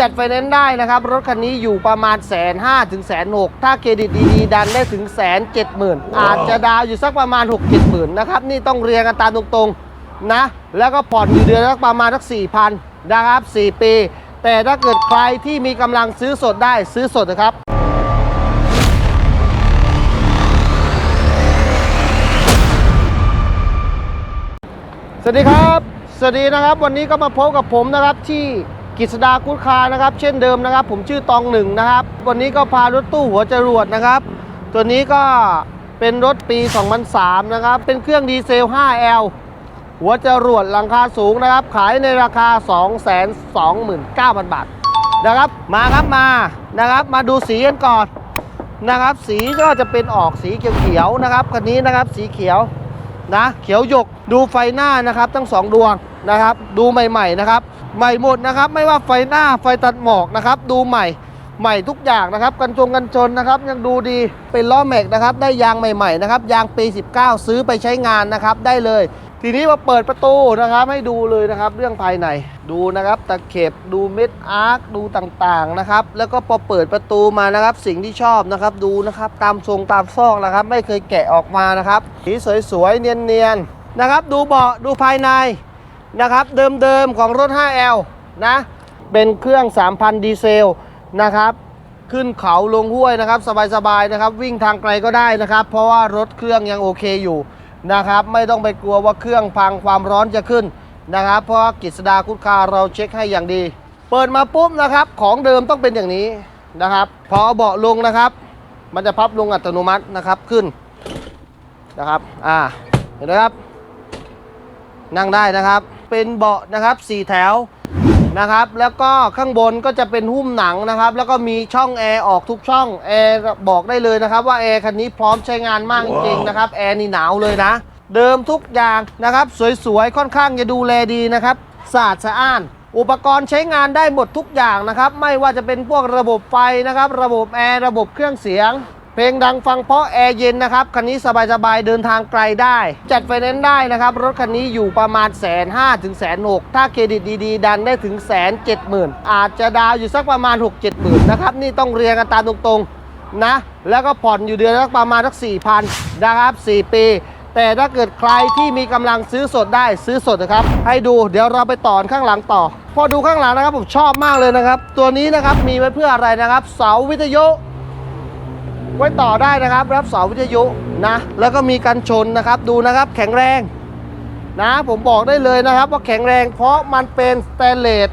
จัดไฟแนนซ์ได้นะครับ รถคันนี้อยู่ประมาณแสนห้าถึงแสนหกถ้าเครดิตดีๆ ดันได้ถึงแสนเจ็ดหมื่นอาจจะดาวอยู่สักประมาณ6 7หมื่นนะครับ นี่ต้องเรียงกันตามตรงๆนะ แล้วก็ผ่อนอยู่เดือนละประมาณสักสี่พันนะครับ4ปี แต่ถ้าเกิดใครที่มีกำลังซื้อสดได้ซื้อสดนะครับสวัสดีครับ สวัสดีนะครับ วันนี้ก็มาพบกับผมนะครับที่ กิษดากุดคานะครับ เช่นเดิมนะครับ ผมชื่อตองหนึ่งนะครับ วันนี้ก็พารถตู้หัวจรวดนะครับ ตัวนี้ก็เป็นรถปี 2003 นะครับ เป็นเครื่องดีเซล 5L หัวจรวดหลังคาสูงนะครับ ขายในราคา 229,000 บาทนะครับ มาครับมานะครับ มาดูสีกันก่อนนะครับ สีก็จะเป็นออกสีเขียวๆนะครับคันนี้นะครับสีเขียวนะ เขียวหยกดูไฟหน้านะครับ ทั้งสองดวงนะครับ ดูใหม่ ๆ นะครับ ใหม่หมดนะครับ ไม่ว่าไฟหน้าไฟตัดหมอกนะครับ ดูใหม่ใหม่ทุกอย่างนะครับ กันชงกันชนนะครับ ยังดูดีเป็นล้อแม็กนะครับ ได้ยางใหม่ๆนะครับ ยางปี 19 ซื้อไปใช้งานนะครับ ได้เลย ทีนี้มาเปิดประตูนะครับ ให้ดูเลยนะครับ เรื่องภายในดูนะครับ ตะเข็บดูเม็ดอาร์คดูต่างๆนะครับ แล้วก็พอเปิดประตูมานะครับ สิ่งที่ชอบนะครับ ดูนะครับ ตามทรงตามซอกนะครับ ไม่เคยแกะออกมานะครับสีสวยๆเนียนๆนะครับ ดูเบาะดูภายใน นะครับเดิมๆของรถ 5L นะ เป็นเครื่อง 3,000 ดีเซลนะครับ ขึ้นเขาลงห้วยนะครับ สบายๆนะครับ วิ่งทางไกลก็ได้นะครับ เพราะว่ารถเครื่องยังโอเคอยู่นะครับ ไม่ต้องไปกลัวว่าเครื่องพังความร้อนจะขึ้นนะครับ เพราะกิจสดาคุดคาเราเช็คให้อย่างดี เปิดมาปุ๊บนะครับ ของเดิมต้องเป็นอย่างนี้นะครับ พอเบาะลงนะครับ มันจะพับลงอัตโนมัตินะครับขึ้นนะครับ อ่า เห็นไหมครับ นั่งได้นะครับ เป็นเบาะนะครับสี่แถวนะครับ แล้วก็ข้างบนก็จะเป็นหุ้มหนังนะครับ แล้วก็มีช่องแอร์ออกทุกช่องแอร์บอกได้เลยนะครับ ว่าแอร์คันนี้พร้อมใช้งานมากจริงๆนะครับแอร์นี่หนาวเลยนะ เดิมทุกอย่างนะครับ สวยๆ ค่อนข้างจะดูแลดีนะครับสะอาดสะอ้าน อุปกรณ์ใช้งานได้หมดทุกอย่างนะครับ ไม่ว่าจะเป็นพวกระบบไฟนะครับ ระบบแอร์ระบบเครื่องเสียง เพลงดังฟังเพราะแอร์เย็นนะครับ คันนี้สบายๆ เดินทางไกลได้ จัดไฟแนนซ์ได้นะครับ รถคันนี้อยู่ประมาณแสนห้าถึงแสนหกถ้าเครดิตดีๆ ดันได้ถึงแสนเจ็ดหมื่นอาจจะดาวอยู่สักประมาณ 6 7หมื่นนะครับ นี่ต้องเรียงกันตามตรงๆนะ แล้วก็ผ่อนอยู่เดือนละประมาณสักสี่พันนะครับ4ปีแต่ถ้าเกิดใครที่มีกำลังซื้อสดได้ซื้อสดนะครับ ให้ดูเดี๋ยวเราไปต่อข้างหลังต่อ พอดูข้างหลังนะครับผมชอบมากเลยนะครับ ตัวนี้นะครับมีไว้เพื่ออะไรนะครับ เสาวิทยุ ไว้ต่อได้นะครับ รับเสาวิทยุนะ แล้วก็มีกันชนนะครับ ดูนะครับแข็งแรงนะผมบอกได้เลยนะครับว่าแข็งแรงเพราะมันเป็นสแตนเลส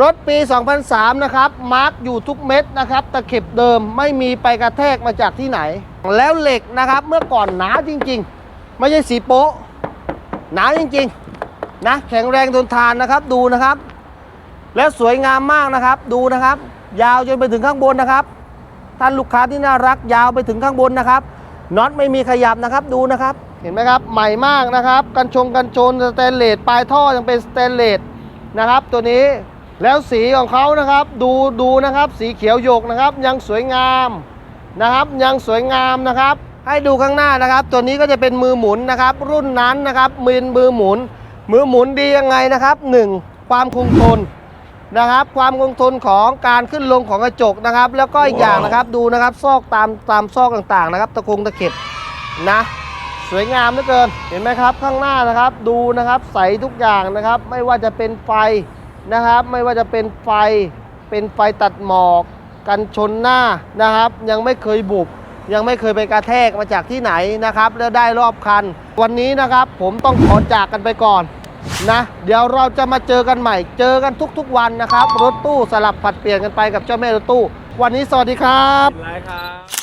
รถปี 2003 นะครับมาร์กอยู่ทุกเม็ดนะครับตะเข็บเดิมไม่มีไปกระแทกมาจากที่ไหน แล้วเหล็กนะครับเมื่อก่อนหนาจริงๆ ไม่ใช่สีโป๊ะหนาจริงๆนะแข็งแรงทนทานนะครับดูนะครับ และสวยงามมากนะครับ ดูนะครับ ยาวจนไปถึงข้างบนนะครับ ท่านลูกค้าที่น่ารักยาวไปถึงข้างบนนะครับน็อตไม่มีขยับนะครับดูนะครับ เห็นไหมครับใหม่มากนะครับ กันชงกันชนสแตนเลสปลายท่อยังเป็นสแตนเลสนะครับ ตัวนี้แล้วสีของเขานะครับ ดูดูนะครับสีเขียวหยกนะครับ ยังสวยงามนะครับ ยังสวยงามนะครับ ให้ดูข้างหน้านะครับ ตัวนี้ก็จะเป็นมือหมุนนะครับ รุ่นนั้นนะครับมือมือหมุน มือหมุนดียังไงนะครับหนึ่งความคงทน นะครับ ความคงทนของการขึ้นลงของกระจกนะครับ แล้วก็อีกอย่างนะครับดูนะครับซอกตามตามซอกต่างๆนะครับ ตะคงตะเข็บนะสวยงามเหลือเกินเห็นไหมครับ ข้างหน้านะครับดูนะครับใสทุกอย่างนะครับ ไม่ว่าจะเป็นไฟนะครับ ไม่ว่าจะเป็นไฟเป็นไฟตัดหมอกกันชนหน้านะครับ ยังไม่เคยบุบยังไม่เคยไปกระแทกมาจากที่ไหนนะครับ แล้วได้รอบคัน วันนี้นะครับผมต้องขอจากกันไปก่อน นะ เดี๋ยวเราจะมาเจอกันใหม่ เจอกันทุกๆวันนะครับ รถตู้สลับผัดเปลี่ยนกันไปกับเจ้าแม่รถตู้ วันนี้สวัสดีครับไรครับ